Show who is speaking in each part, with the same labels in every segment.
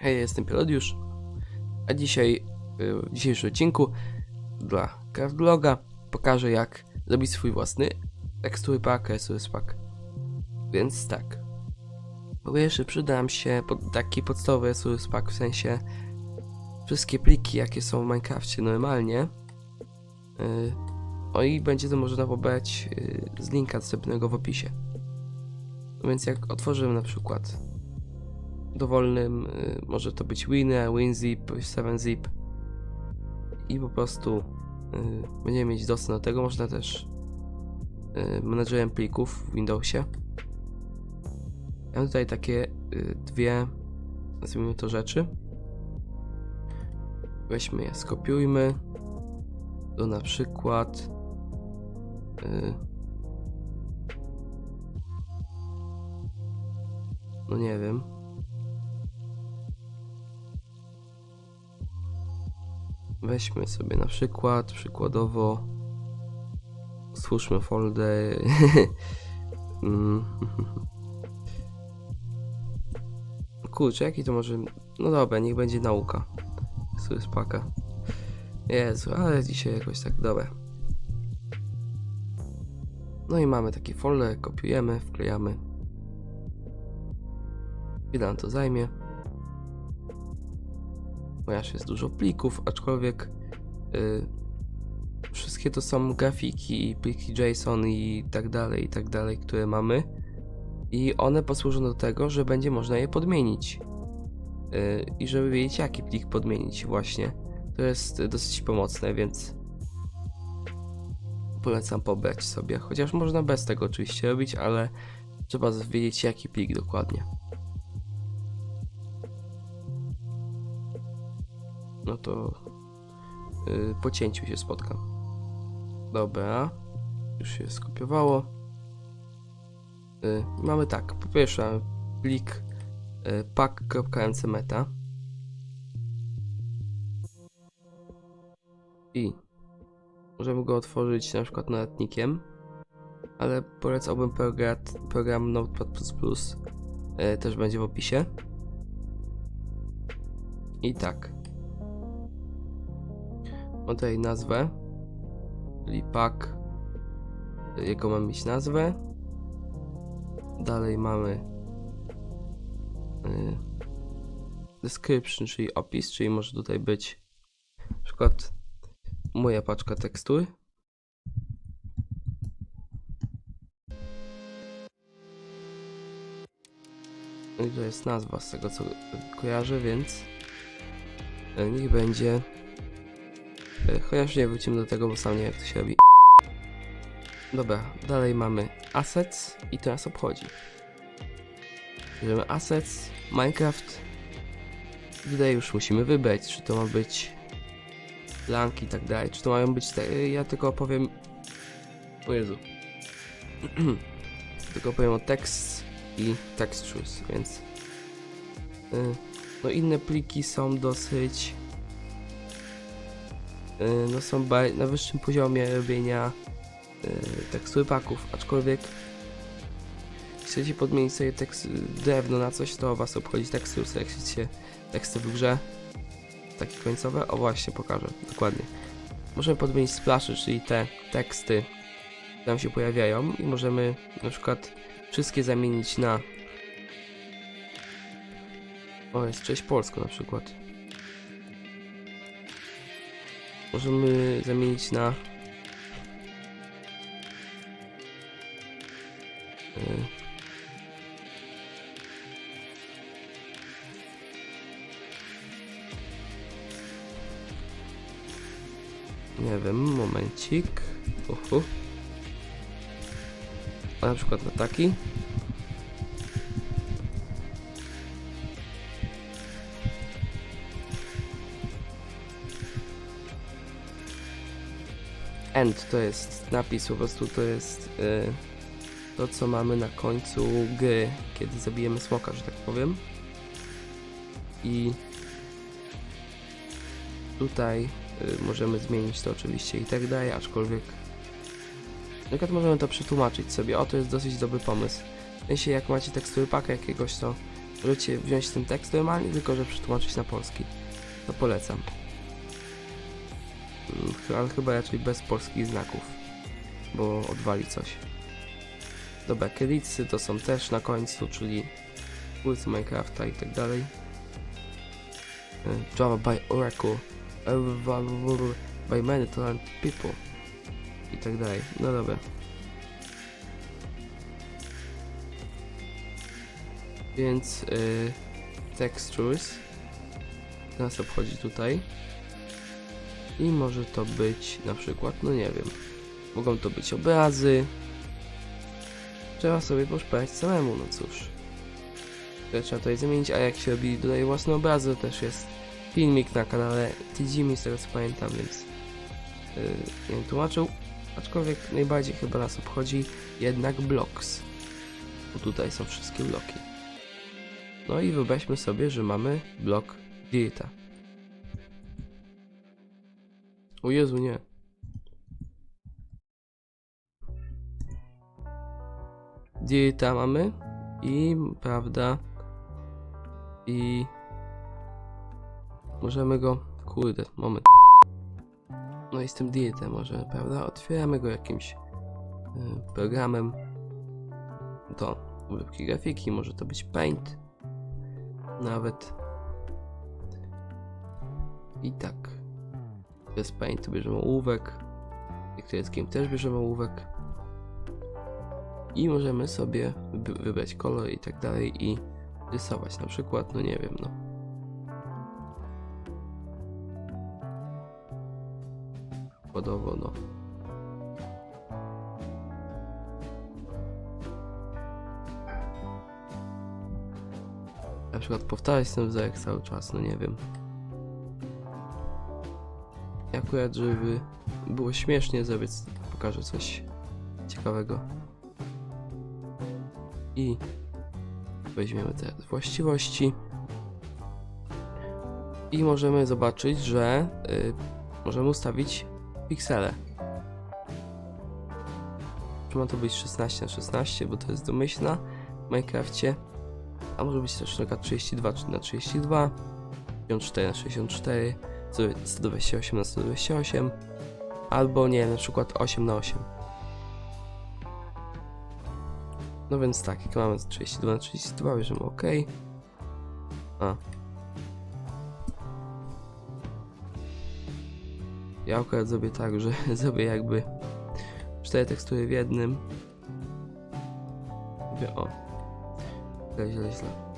Speaker 1: Hej, jestem Pelodiusz, a dzisiaj, y, w dzisiejszym odcinku dla Craftbloga pokażę jak zrobić swój własny tekstury pack, resource pack. Więc tak. Po pierwsze przyda się pod, taki podstawowy resource pack, w sensie wszystkie pliki jakie są w Minecrafcie normalnie. Y, o i będzie to można pobrać y, z linka dostępnego w opisie. No Więc jak otworzymy na przykład dowolnym, y, może to być Winner, WinZip, 7zip i po prostu y, będziemy mieć dostęp do tego. Można też y, menedżerem plików w Windowsie. Mam tutaj takie dwie, nazwijmy to rzeczy. Weźmy je, skopiujmy do na przykład no nie wiem Weźmy sobie na przykład, przykładowo stwórzmy folder Mm. Kurczę, jaki to może... No dobra, niech będzie nauka. Sobie spaka. Jezu, ale dzisiaj jakoś tak, dobra. No i mamy taki folder, kopiujemy, wklejamy. Ile nam to zajmie? Ponieważ jest dużo plików, aczkolwiek y, wszystkie to są grafiki, pliki JSON i tak dalej, i tak dalej, które mamy i one posłużą do tego, że będzie można je podmienić y, i żeby wiedzieć jaki plik podmienić właśnie. To jest dosyć pomocne, więc polecam pobrać sobie, chociaż można bez tego oczywiście robić, ale trzeba wiedzieć jaki plik dokładnie. No to yy, po cięciu się spotkam. Dobra, już się skopiowało. Yy, mamy tak, po pierwsze plik yy, pack.mcmeta i możemy go otworzyć na przykład notatnikiem, ale polecałbym program, program Notepad++, yy, też będzie w opisie. I tak, Mam tutaj nazwę, czyli pack, jaką mamy mieć nazwę. Dalej mamy y, description, czyli opis, czyli może tutaj być na przykład moja paczka tekstury. No i to jest nazwa z tego co kojarzę, więc y, niech będzie Chociaż nie wrócimy do tego, bo sam nie wiem jak to się robi. Dobra, dalej mamy assets i to nas obchodzi. Bierzemy assets, Minecraft. Tutaj już musimy wybrać, czy to ma być blank i tak dalej, czy to mają być te... Ja tylko opowiem... O Jezu. tylko powiem o text i textures, więc... y, No inne pliki są dosyć no są na wyższym poziomie robienia y, tekstury paków, aczkolwiek chcecie podmienić sobie tekst, drewno na coś, to was obchodzi tekstur, jak chcecie teksty w grze, takie końcowe, o właśnie pokażę, dokładnie. Możemy podmienić splashy, czyli te teksty, tam się pojawiają i możemy na przykład wszystkie zamienić na o, jest cześć polsko na przykład. Możemy zamienić na y, nie wiem, momencik. Uhu. Na przykład na taki end to jest napis, po prostu to jest y, to, co mamy na końcu gry, kiedy zabijemy smoka, że tak powiem. I tutaj y, możemy zmienić to oczywiście i tak dalej, aczkolwiek na przykład możemy to przetłumaczyć sobie. O, to jest dosyć dobry pomysł. W sensie, jak macie tekstury paka jakiegoś, to możecie wziąć ten tekst normalnie, tylko że przetłumaczyć na polski. To polecam. Ale chyba raczej bez polskich znaków, bo odwali coś. Dobra, kredycy to są też na końcu, czyli twórcy Minecrafta i tak dalej. Y, Java by Oracle, available by many talented people i tak dalej. No dobra. Więc y, textures nas obchodzi tutaj. I może to być na przykład, no nie wiem, mogą to być obrazy. Trzeba sobie poszperać samemu, no cóż. To Trzeba tutaj zmienić, a jak się robi dodaje własne obrazy, to też jest filmik na kanale Tijimi, z tego co pamiętam, więc yy, nie wiem, tłumaczył. Aczkolwiek najbardziej chyba nas obchodzi jednak blocks. Bo tutaj są wszystkie bloki. No i wyobraźmy sobie, że mamy blok Dirta. O Jezu, nie. Dirta mamy i prawda i możemy go kurde, moment. No i z tym dirtem może, prawda, otwieramy go jakimś y, programem. Do ulepki grafiki, może to być Paint. Nawet. I tak bez Paintu bierzemy ołówek. Ekryskiem też bierzemy ołówek. I możemy sobie wy- wybrać kolor i tak dalej i rysować. Na przykład, no nie wiem, no. Przykładowo, no. Na przykład powtarzać ten wzorek cały czas, no nie wiem. I akurat, żeby było śmiesznie zrobię, pokażę coś ciekawego. I weźmiemy teraz właściwości. I możemy zobaczyć, że y, możemy ustawić piksele. Czy ma to być 16 na 16, bo to jest domyślna w Minecrafcie, a może być też na przykład 32 na 32, 64 na 64, 128 na 128, albo nie, na przykład 8 na 8. No więc tak, jak mamy 32 na 32, bierzemy OK. A. Ja akurat zrobię tak, że zrobię jakby cztery tekstury w jednym. Mówię, o. Źle, źle, źle.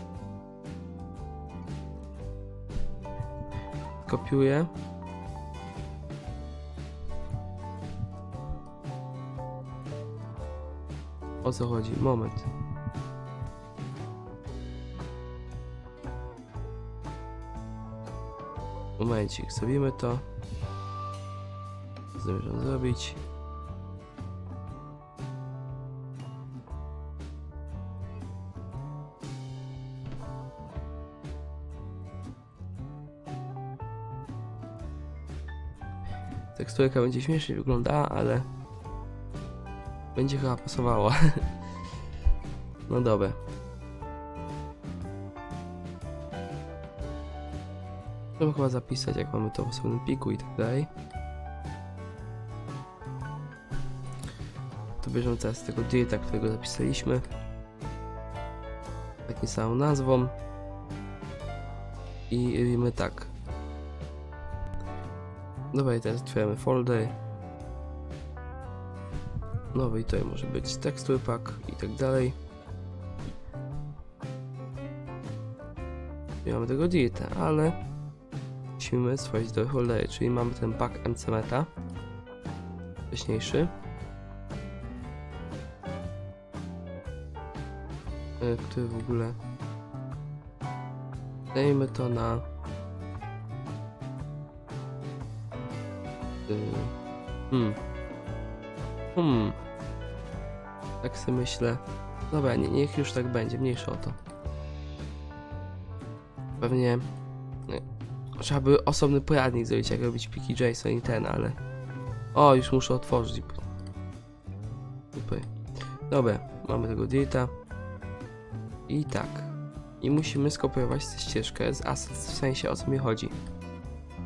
Speaker 1: Kopiuję. O co chodzi? Moment. Momencik, zrobimy to. Zamierzam zrobić. Teksturka będzie śmiesznie wyglądała, ale będzie chyba pasowała. no dobra. Możemy chyba zapisać, jak mamy to w osobnym pliku i tak dalej. To bierzemy teraz tego dirta, którego zapisaliśmy. Taką samą nazwą. I robimy tak. Dobra, i teraz otwieramy folder. Nowy i tutaj może być texture pack i tak dalej. I mamy tego dirta, ale musimy stworzyć do foldery, czyli mamy ten pack MC Meta wcześniejszy. y, który w ogóle dajmy to na hmm. Hmm. Tak sobie myślę. Dobra, nie, niech już tak będzie, mniejsza o to. Pewnie y, trzeba by osobny poradnik zrobić, jak robić pliki JSON i ten, ale o, już muszę otworzyć. Super dobra, mamy tego dirta. I tak. i musimy skopiować tę ścieżkę z assets, w sensie o co mi chodzi.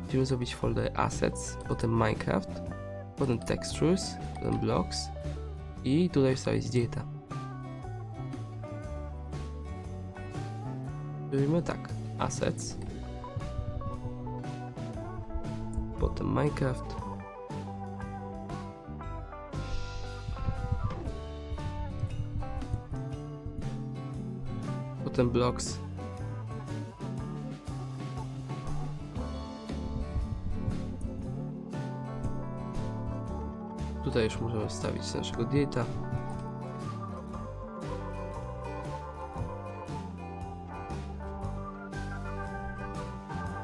Speaker 1: Musimy zrobić folder assets, potem Minecraft, potem textures, potem blocks i tutaj wstawić data. Robimy tak, assets, potem Minecraft, potem blocks. Tutaj już możemy wstawić naszego dieta.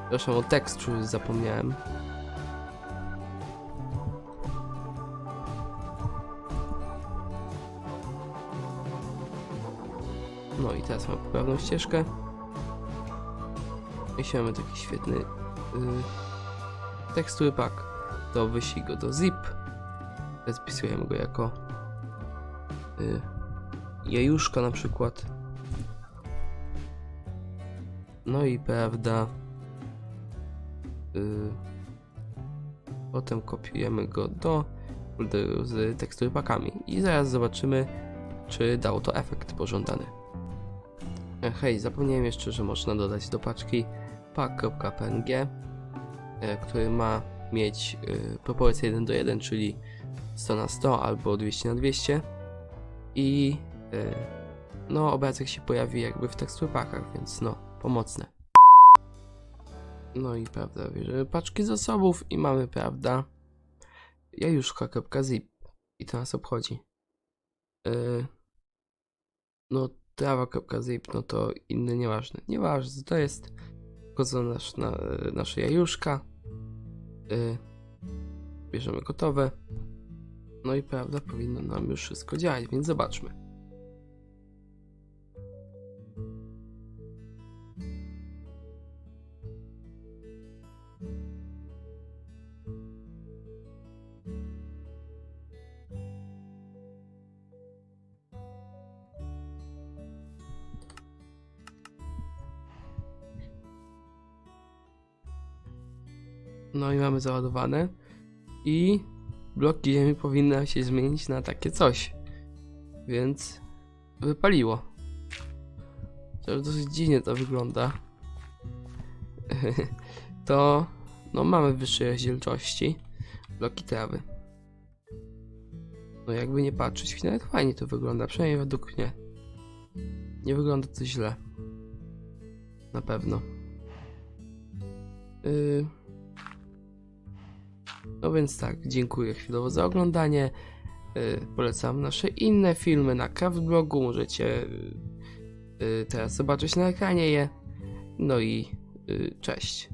Speaker 1: Zresztą o texture zapomniałem. No i teraz mamy poprawną ścieżkę. Jeśli mamy taki świetny yy, tekstury pack, to wyślij go do zip. Spisujemy go jako yy, jajuszka na przykład. No i prawda. Yy, potem kopiujemy go do folderu z tekstury packami i zaraz zobaczymy, czy dało to efekt pożądany. E, Hej, zapomniałem jeszcze, że można dodać do paczki pack.png, e, który ma mieć e, proporcję 1 do 1, czyli 100 na 100 albo 200 na 200 i e, no obrazek się pojawi jakby w tekstur packach, więc no, pomocne. No i prawda, bierzemy paczki zasobów i mamy, prawda, jajuszka.zip i to nas obchodzi. E, no trawa.zip, no to inne nieważne. Nieważne, to jest tylko nasz, na, nasze jajuszka. Y, bierzemy gotowe. No i prawda, powinno nam już wszystko działać, więc zobaczmy. No i mamy załadowane. I bloki ziemi powinny się zmienić na takie coś. Więc wypaliło. To dosyć dziwnie to wygląda. to no mamy wyższej rozdzielczości. Bloki trawy. No jakby nie patrzeć, nawet fajnie to wygląda, przynajmniej według mnie. Nie wygląda to źle. Na pewno. Yy... No więc tak, dziękuję chwilowo za oglądanie. Yy, polecam nasze inne filmy na Craftblogu. Możecie yy, yy, teraz zobaczyć na ekranie je. No i cześć.